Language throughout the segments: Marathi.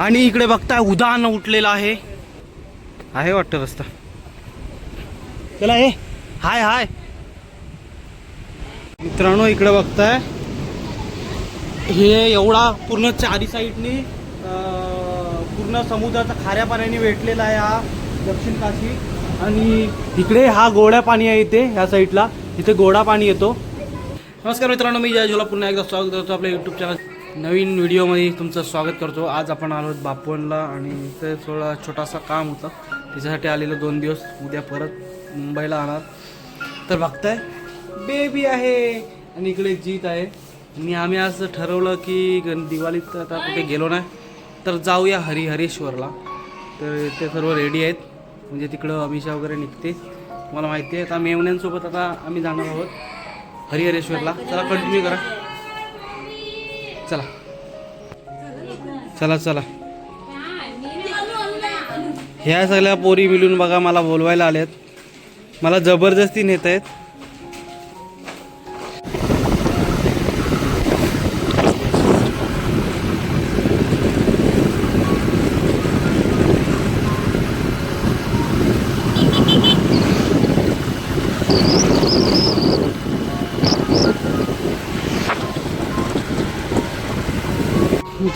आणि इकडे बघताय उदाहरण उठलेलं आहे. आहे वाटतं रस्ता. चला हे हाय हाय. मित्रांनो इकडे बघताय. हे एवढा पूर्ण चारी साईडनी पूर्ण समुद्राचा खाऱ्या पाण्याने वेटलेला आहे हा दक्षिण काशी. आणि इकडे हा गोड्या पाणी आहे इथे ह्या साईडला. इथे गोडा पाणी येतो. नमस्कार मित्रांनो मी जय झोला. पुन्हा एकदा स्वागत करतो आपल्या यूट्यूब चॅनल नवीन व्हिडिओमध्ये तुमचं स्वागत करतो. आज आपण आलो आहोत बापवनला आणि इथे थोडा छोटासा काम होतं. त्याच्यासाठी आलेलं दोन दिवस. उद्या परत मुंबईला आणणार तर बघताय बेबी आहे आणि इकडे जीत आहे. आणि आम्ही आज ठरवलं की गण दिवाळीत आता कुठे गेलो नाही. तर जाऊया हरिहरेश्वरला. तर ते सर्व रेडी आहेत. म्हणजे तिकडं अमिषा वगैरे निघते मला माहिती आहे आता मेवण्यांसोबत आता आम्ही जाणार आहोत. हरिहरेश्वरला. चला कंटिन्यू करा. चला. चला चला. ह्या सगळ्या पोरी मिळून बघा मला बोलवायला आल्यात मला जबरदस्ती नेत आहेत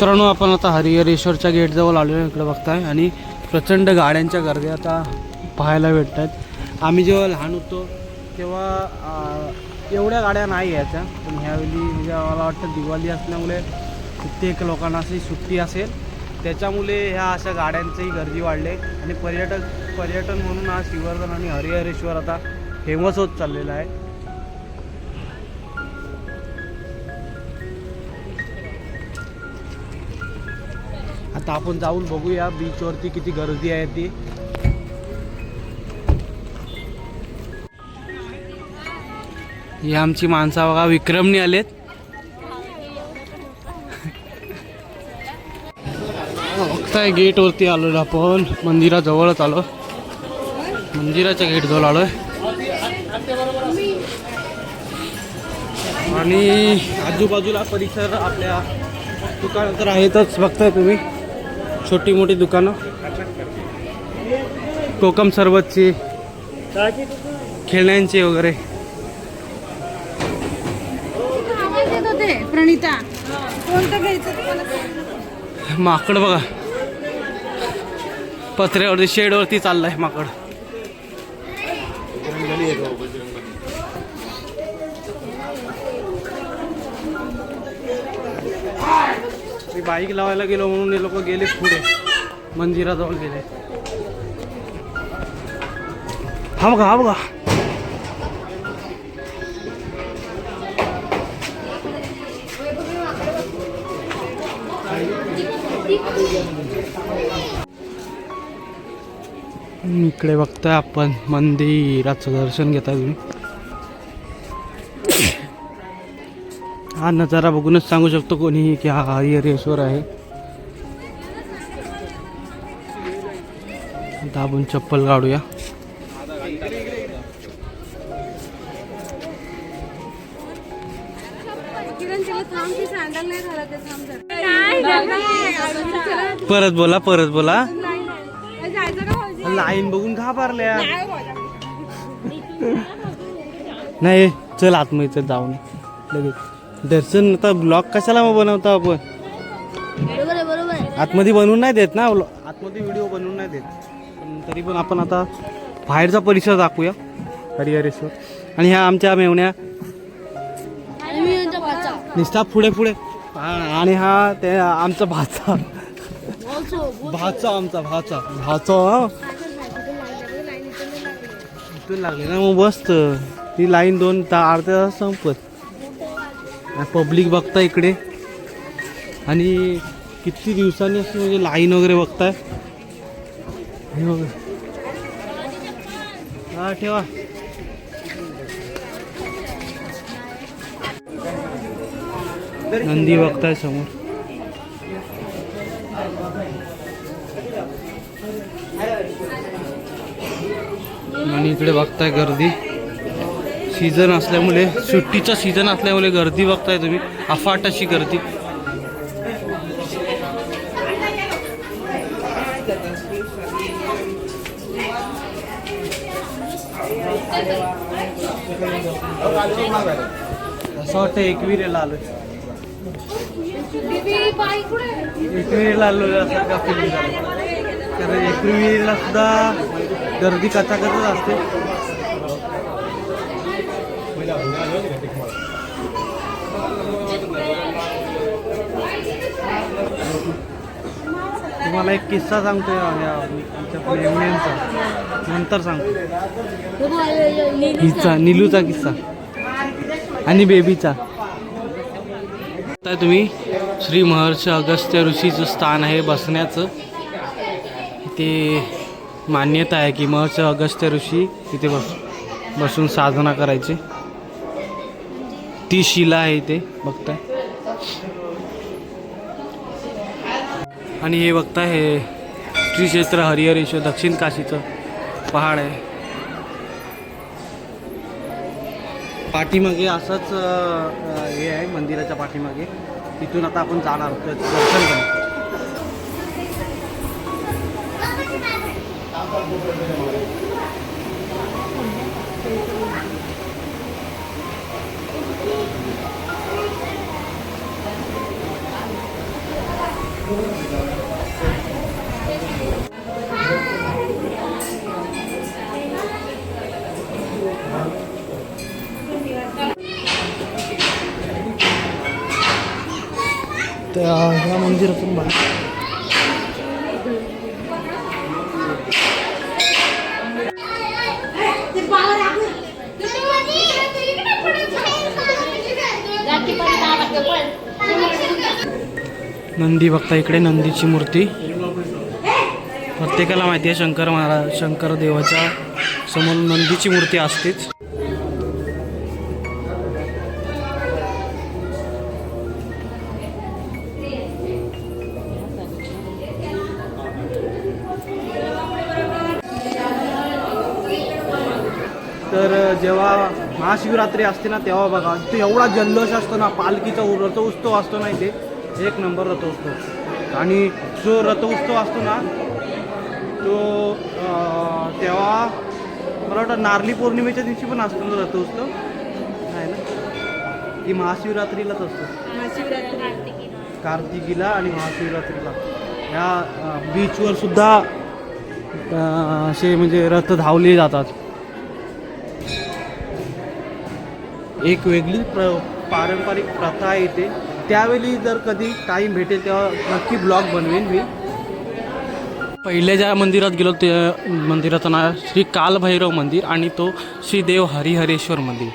मित्रांनो आपण आता हरिहरेश्वरच्या गेटजवळ आलो आहे इकडे बघताय. आणि प्रचंड गाड्यांच्या गर्दी आता पाहायला भेटत आहेत आम्ही जेव्हा लहान होतो तेव्हा एवढ्या गाड्या नाही यायच्या. पण ह्यावेळी म्हणजे मला वाटतं दिवाळी असल्यामुळे कित्येक लोकांना अशी सुट्टी असेल. त्याच्यामुळे ह्या अशा गाड्यांचीही गर्दी वाढले. आणि पर्यटक पर्यटन म्हणून हा श्रीवर्धन आणि हरिहरेश्वर आता फेमस होत चाललेला आहे. आता आपण जाऊन बघूया बीचवरती किती गर्दी आहे ती. ही आमची माणसं बघा विक्रमने आलेत. बघताय गेटवरती आलो आपण. मंदिराजवळच आलो मंदिराच्या गेट जवळ आलोय. आणि आजूबाजूला परिसर आपल्या दुकान तर आहेतच बघताय तुम्ही. छोटी मोठी दुकानं. कोकम सरबतची खेळण्यांची वगैरे. प्रणिता कोणतं घ्यायचं. माकड बघा. पत्र्यावरती शेडवरती चाललाय माकड. मी बाईक लावायला गेलो म्हणून हे लोक गेले पुढे. मंदिराजवळ गेले. हा बघा हा बघा. इकडे बघताय आपण मंदिराचं दर्शन घेता तुम्ही. हा नजारा बघूनच सांगू शकतो कोणीही की हा हरिहरेश्वर आहे. दाबून चप्पल काढूया. परत बोला परत बोला. लाईन बघून घाबरल्या. नाही नाही चल आतमध्ये चल जाऊन लगेच. दर्शन आता ब्लॉग कशाला मग बनवतो आपण? बरोबर आहे बरोबर आहे. आतमध्ये बनवून नाही देत ना आतमध्ये व्हिडिओ बनवून नाही देत. पण तरी पण आपण आता बाहेरचा परिसर दाखवूया. हरिहरेश्वर. आणि ह्या आमच्या मेवण्या. आणि मी यांचा भाचा. निस्ता पुढे पुढे. हा, आणि हा ते आमचा भाचा. भाचा आमचा भाचा. भाचा. हा. इथून लागले ना मग मस्त. ती लाईन दोन ता अर्ध्या तास संपत. पब्लिक बघता इकडे. आणि किती दिवसांनी असं म्हणजे लाईन वगैरे बघताय? हे बघा. हा ठेवा. नंदी बघताय समोर. आणि इकडे बघताय गर्दी. सीझन असल्यामुळे सुट्टीचा सीझन असल्यामुळे गर्दी बघताय तुम्ही. अफाट अशी गर्दी. असं वाटतं एकविरेला आलो एकविरेला आलो सारखा फिलिंग झालं कारण एकविरीला सुद्धा गर्दी कथाकथच असते. तुम्हाला एक किस्सा सांगतो या आमच्या नंतर सांगतो. हिचा निलूचा किस्सा. आणि बेबीचा. आता तुम्ही श्री महर्षी अगस्त्य ऋषीचं स्थान आहे बसण्याचं. ते मान्यता आहे की महर्षी अगस्त्य ऋषी तिथे बस बसून साधना करायचे. ती शिला आहे इथे बघताय. आणि हे बघताय हे श्री क्षेत्र हरिहरेश्वर दक्षिण काशीचं पहाड आहे. पाठीमागे असंच हे आहे मंदिराच्या पाठीमागे. तिथून आता आपण जाणार आहोत. दर्शन करणार त्या ह्या मंदिरातून बाहेर. नंदी बघता इकडे नंदीची मूर्ती. प्रत्येकाला माहिती आहे शंकर महाराज शंकर देवाच्या समोर नंदीची मूर्ती असतेच. तर जेव्हा महाशिवरात्री असते ना तेव्हा बघा तो एवढा जल्लोष असतो ना पालखीचा रथोत्सव असतो ना इथे. एक नंबर रथोत्सव आणि जो रथोत्सव असतो ना तो तेव्हा मला वाटतं नारली पौर्णिमेच्या दिवशी पण असतो ना रथोत्सव नाही ना? की महाशिवरात्रीलाच असतो. कार्तिकीला आणि महाशिवरात्रीला. अं, बीचवर सुद्धा असे म्हणजे रथ धावले जातात. एक वेगळी प्र पारंपरिक प्रथा आहे इथे. त्यावेळी जर कधी टाईम भेटेल तेव्हा नक्की ब्लॉग बनवेन मी. पहिल्या ज्या मंदिरात गेलो ते मंदिराचं नाव श्री कालभैरव मंदिर आणि तो श्री देव हरिहरेश्वर मंदिर.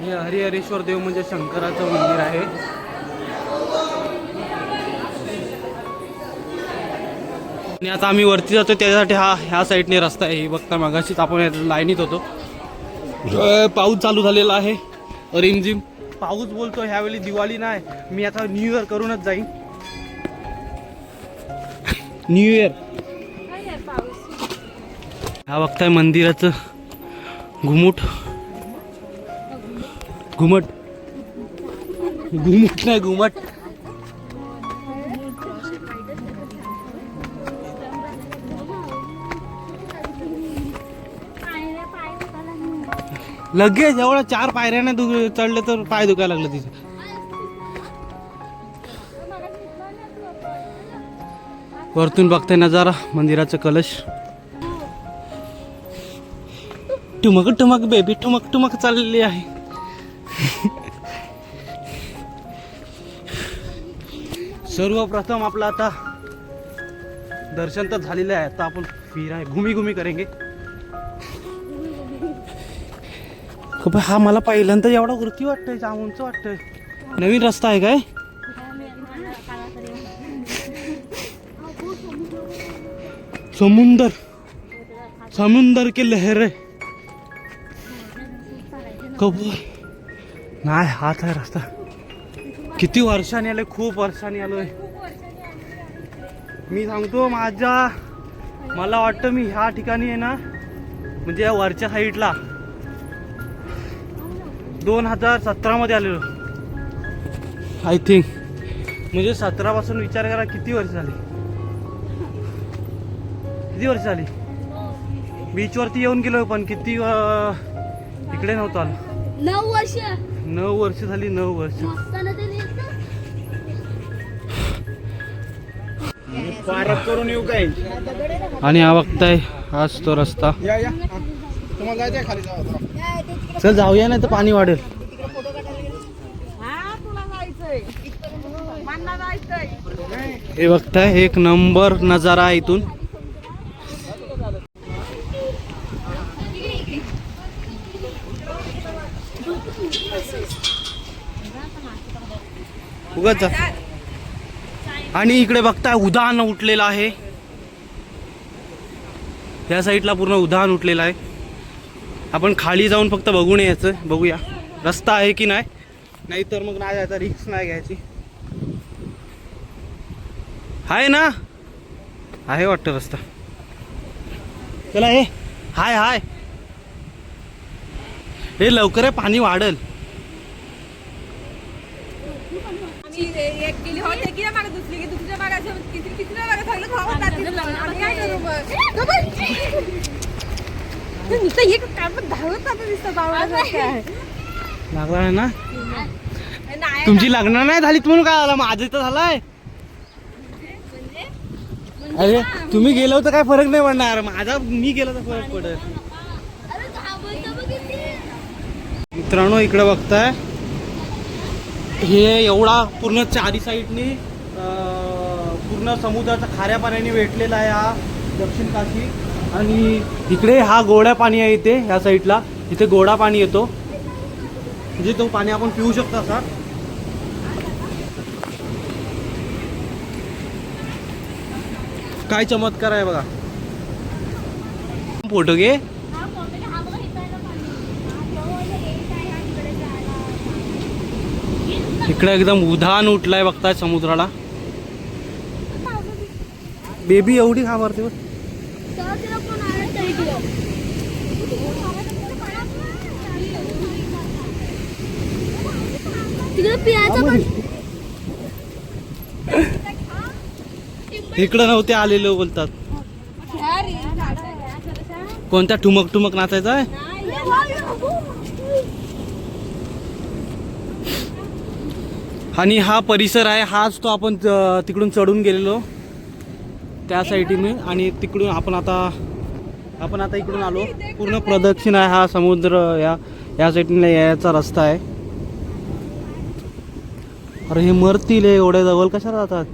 हे हरिहरेश्वर देव म्हणजे शंकराचं मंदिर आहे. आणि आता आम्ही वरती जातो त्याच्यासाठी हा ह्या साईडने रस्ता आहे. बघता मागाशीच आपण लाईनीत होतो. अ, पाऊस चालू झालेला आहे. रिमझिम पाऊस बोलतो ह्यावेळी दिवाळी नाही. मी आता न्यू इयर करूनच जाईन. न्यू इयर हा बघताय मंदिराचं घुमुट. घुमट. घुमुट नाही घुमट. लगेच एवढं चार पायऱ्याने दु चढले तर पाय दुखायला लागलं तिचं. वरतून बघताय नजारा मंदिराचं कलश. टुमक टुमक बेबी टुमक टुमक चाललेली आहे. सर्वप्रथम आपलं आता दर्शन तर झालेलं आहे. आता आपण फिराय घुमी घुमी करेंगे. हा मला पहिल्यांदा एवढा वृत्ती वाटतंय जामूनच वाटतंय. नवीन रस्ता आहे काय? समुंदर. समुंदर के लहर. कबूर नाही हाच आहे रस्ता. किती वर्षांनी आलोय खूप वर्षांनी आलोय. मी सांगतो माझ्या मला वाटतं मी ह्या ठिकाणी आहे ना म्हणजे या वरच्या साईडला दोन हजार सतरामध्ये आलेलो. I think. म्हणजे सतरापासून विचार करा किती वर्ष झाली? किती वर्ष झाली? बीचवरती येऊन गेलो पण किती इकडे नव्हतो आलो. नऊ वर्ष. नऊ वर्ष झाली नऊ वर्ष. करून येऊ काय? आणि हा बघताय हाच तो रस्ता. तुम्हाला जायचंय खाली जाऊ चल जाऊया नाही तर पाणी वाढेल. हे बघताय एक नंबर नजारा आहे इथून. उगाच आणि इकडे बघताय उदाहरण उठलेलं आहे. या साईडला पूर्ण उदाहरण उठलेलं आहे. आपण खाली जाऊन फक्त बघून यायचं. बघूया. रस्ता आहे की नाही? नाहीतर मग नाही जायचं रिक्स नाही घ्यायची. आहे ना? आहे वाटतं रस्ता. चला हे. हाय हाय. हे लवकर आहे पाणी वाढल. आम्ही एक गेली होती की मागे दुसरी नुसतं एक काम धावत बावळासारखं आहे. ना? नाही तुमची लग्न नाही झाली म्हणून काय झालं? माझं तर झालाय. अरे तुम्ही गेलो तर काय फरक नाही पडणार. माझा मी गेलो तर फरक किती मित्रांनो इकडे बघताय. हे एवढा पूर्ण चारी साईडनी पूर्ण समुद्राचा खाऱ्या पाण्याने वेटलेला आहे हा दक्षिण काशी. आणि इकडे हा गोड्या पाणी आहे इथे ह्या साईडला. इथे गोडा पाणी येतो. म्हणजे तो पाणी आपण पिऊ शकतो असा. काय चमत्कार आहे बघा. फोटो घे. इकडे एकदम उधान उठलाय बघताय समुद्राला. बेबी एवढी घाबरते बघ. तेव्हा तिला कोण आलं तरी गेलं. तिकडे पियाचं पण इकडं नव्हते आलेले बोलतात. कोणत्या ठुमक ठुमक नाचायचा आहे? आणि हा परिसर आहे हाच तो आपण तिकडून चढून गेलेलो. त्या साईडने आणि तिकडून आपण आता आपण आता इकडून आलो. पूर्ण प्रदक्षिण आहे हा समुद्र या या साईडने यायचा रस्ता आहे. अरे हे मरतील हे एवढ्या जवळ कशा राहतात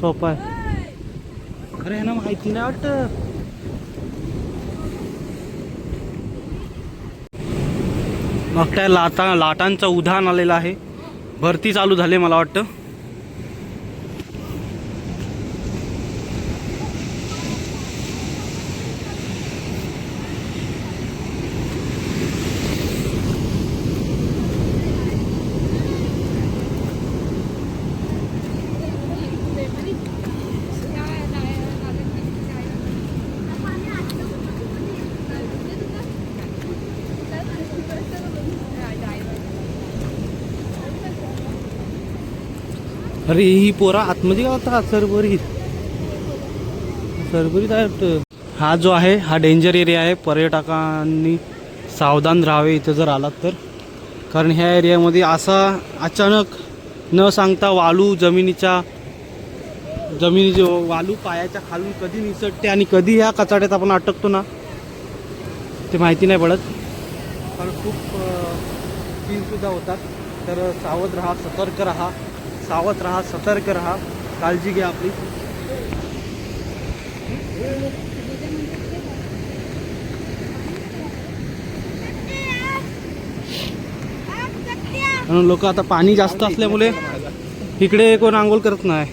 सोपा आहे. अरे ह्यांना माहिती नाही वाटत. मग त्या लाटा लाटांचं उधाण आलेलं आहे. भरती चालू झाले मला वाटतं. अरे ही पोरा आतमध्ये म्हणजे होता सरबरीत? सरबरीत आहे वाटतं. हा जो आहे हा डेंजर एरिया आहे. पर्यटकांनी सावधान राहावे इथं जर आलात तर. कारण ह्या एरियामध्ये असा अचानक न सांगता वालू जमिनीच्या जमिनीची वालू पायाच्या खालून कधी निसटते आणि कधी ह्या कचाड्यात आपण अटकतो ना ते माहिती नाही पडत. पण खूप सुद्धा होतात. तर सावध राहा सतर्क राहा. सावध राहा सतर्क राहा काळजी घ्या आपली. म्हणून लोक आता पाणी जास्त असल्यामुळे इकडे कोण आंघोळ करत नाही.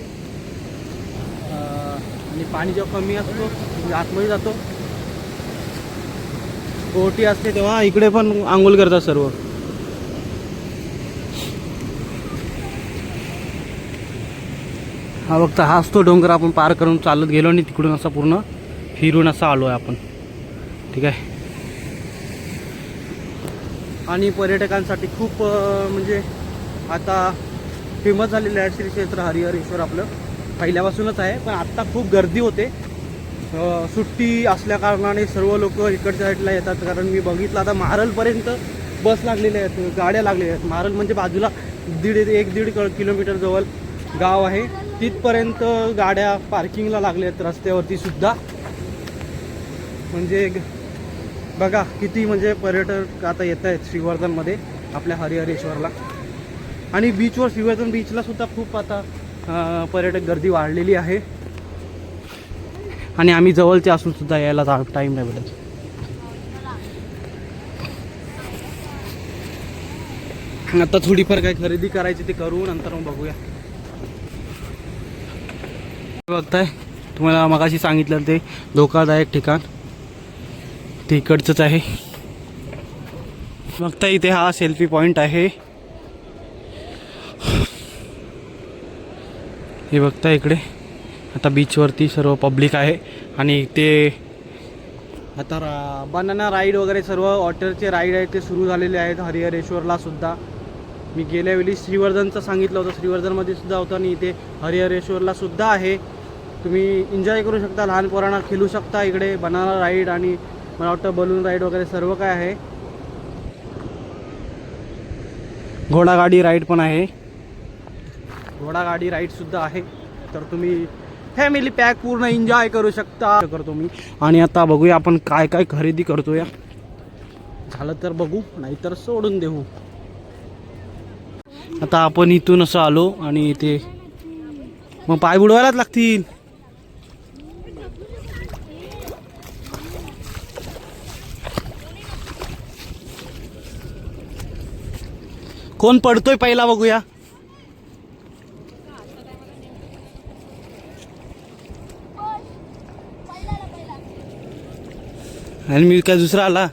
आणि पाणी जेव्हा कमी असतो म्हणजे आतमध्ये जातो. ओटी असते तेव्हा इकडे पण आंघोळ करतात सर्व. हा बघता हाच तो डोंगर आपण पार करून चालत गेलो आणि तिकडून असा पूर्ण फिरून असा आलो आहे आपण. ठीक आहे? आणि पर्यटकांसाठी खूप म्हणजे आता फेमस झालेलं आहे श्री क्षेत्र हरिहरेश्वर आपलं. पहिल्यापासूनच आहे पण आत्ता खूप गर्दी होते. सुट्टी असल्या कारणाने सर्व लोक इकडच्या साईडला येतात कारण मी बघितलं आता मारलपर्यंत बस लागलेल्या आहेत गाड्या लागलेल्या आहेत. मारल म्हणजे बाजूला दीड एक दीड किलोमीटर जवळ गाव आहे. तिथपर्यंत गाड्या पार्किंगला लागल्या आहेत रस्त्यावरती सुद्धा. म्हणजे बघा किती म्हणजे पर्यटक आता येत आहेत श्रीवर्धनमध्ये आपल्या हरिहरेश्वरला. आणि बीचवर श्रीवर्धन बीचला सुद्धा खूप आता पर्यटक गर्दी वाढलेली आहे. आणि आम्ही जवळचे असून सुद्धा यायला टाईम नाही भेटत. आता थोडीफार काय खरेदी करायची ते करू नंतर मग बघूया. बघताय. तुम्हाला मगाशी सांगितलं ते धोकादायक ठिकाण. ते इकडचंच आहे. बघता इथे हा सेल्फी पॉईंट आहे. हे बघता इकडे. आता बीचवरती सर्व पब्लिक आहे. आणि ते आता रा बनाना राईड वगैरे सर्व वॉटरचे राईड आहेत ते सुरू झालेले आहेत. हरिहरेश्वरला सुद्धा. मी गेल्या वेळी श्रीवर्धनचं सांगितलं होतं. श्रीवर्धनमध्ये सुद्धा होतं आणि इथे हरिहरेश्वरला सुद्धा आहे. तुम्ही एन्जॉय करू शकता लहान पोरांना खेळू शकता इकडे बनाना राईड आणि मला वाटतं बलून राईड वगैरे सर्व काय आहे. घोडागाडी राईड पण आहे. घोडागाडी राईडसुद्धा आहे. तर तुम्ही फॅमिली पॅक पूर्ण एन्जॉय करू शकता. करतो मी. आणि आता बघूया आपण काय काय खरेदी करतो या झालं तर बघू नाहीतर सोडून देऊ. आता आपण इथून असं आलो आणि इथे मग पाय बुडवायलाच लागतील. कोण पडतोय पहिला बघूया. आणि मी काय दुसरा आला?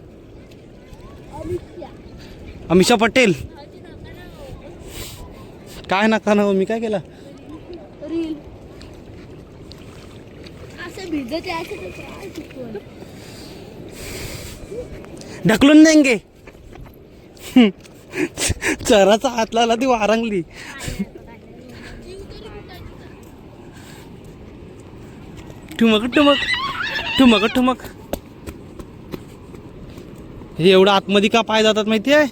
अमिषा पटेल. काय नका ना हो, मी काय केला? ढकलून देंगे. चराचा हात लागला ती वारंगली. ठुमक ठुमक ठुमक ठुमक. हे एवढं आतमध्ये का पाय जातात माहिती आहे?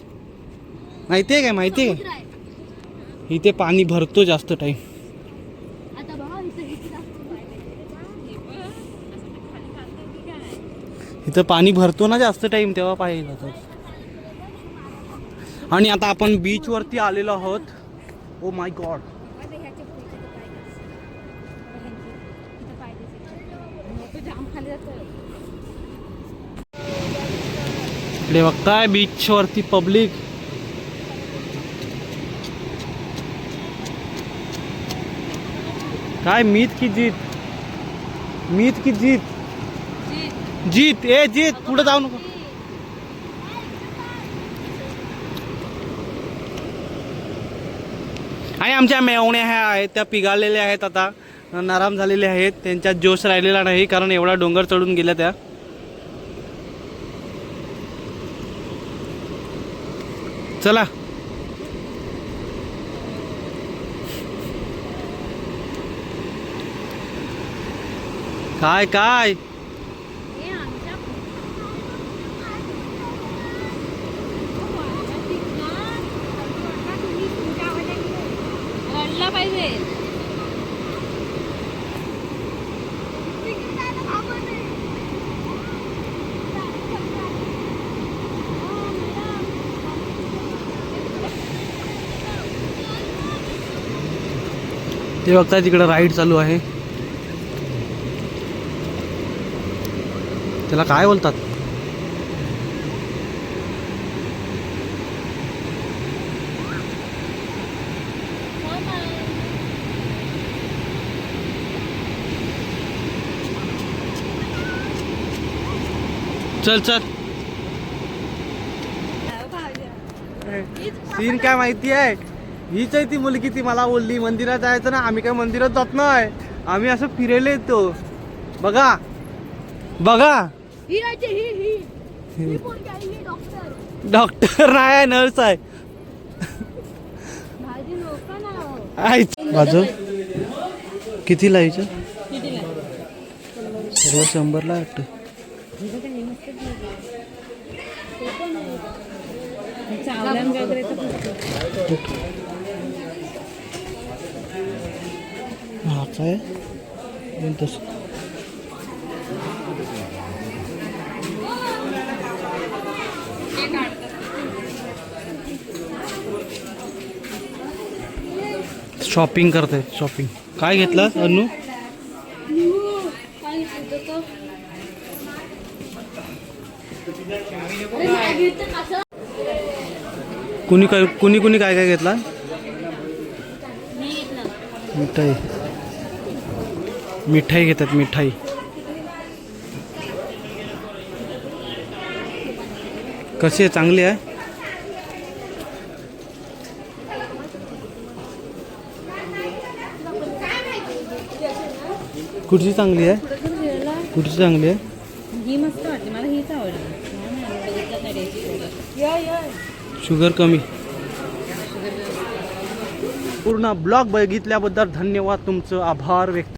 माहिती आहे काय? माहिती आहे इथे पाणी भरतो जास्त टाईम इथं पाणी भरतो ना जास्त टाईम तेव्हा पाय जातात. आणि आता आपण बीच वरती आलेलो आहोत. ओ माय गॉड इकडे बघताय बीच वरती पब्लिक काय मीत की जीत? मीत की जीत. जीत. ए जीत. पुढे जाऊ नको. आणि आमच्या मेवण्या ह्या आहेत त्या पिघाळलेल्या आहेत आता. नराम झालेल्या आहेत त्यांच्यात जोश राहिलेला नाही कारण एवढा डोंगर चढून गेल्या त्या. चला. काय काय? ते बघताय तिकडं राईड चालू आहे. त्याला काय बोलतात? चल चल. सीन काय माहिती आहे हीच आहे ती मुलगी ती मला बोलली मंदिरात जायचं ना आम्ही काय मंदिरात जात नाही. आम्ही असं फिरायला येतो. बघा. बघा. ही ही ही. ही. पोरगी आहे, ही डॉक्टर डॉक्टर नाही नर्स आहे. भाजी नका ना. आईच माझं किती लायचं सर्व शंभरला वाटतं. चावल्यान वगैरे तर खूप. हा काय तसं शॉपिंग करतायत शॉपिंग काय घेतलं अनु? कुणी काय कुणी कुणी काय काय घेतला. मिठाई. मिठाई घेतात मिठाई. कशी आहे? चांगली आहे? कुठची चांगली आहे? कुठची चांगली आहे? ही मस्त वाटली मला हीच आवडली. शुगर कमी. पूर्ण ब्लॉग बघितल्याबद्दल धन्यवाद. तुमचं आभार व्यक्त